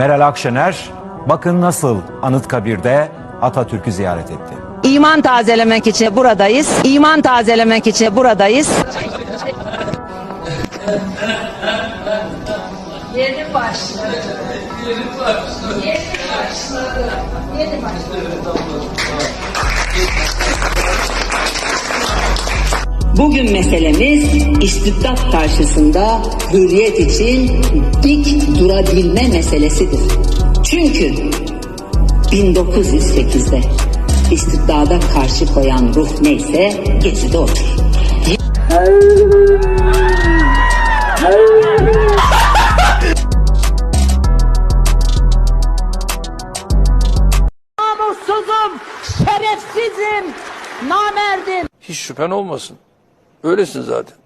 Meral Akşener bakın nasıl Anıtkabir'de Atatürk'ü ziyaret etti. İman tazelemek için buradayız. İman tazelemek için buradayız. Yeni başladı. Yeni başladı. Yeni başladı. Yeni başladı. Bugün meselemiz istibdat karşısında hürriyet için dik durabilme meselesidir. Çünkü 1908'de istibdada karşı koyan ruh neyse gezide odur. Namussuzum, şerefsizim, namerdim. Hiç şüphen olmasın. Öylesin zaten.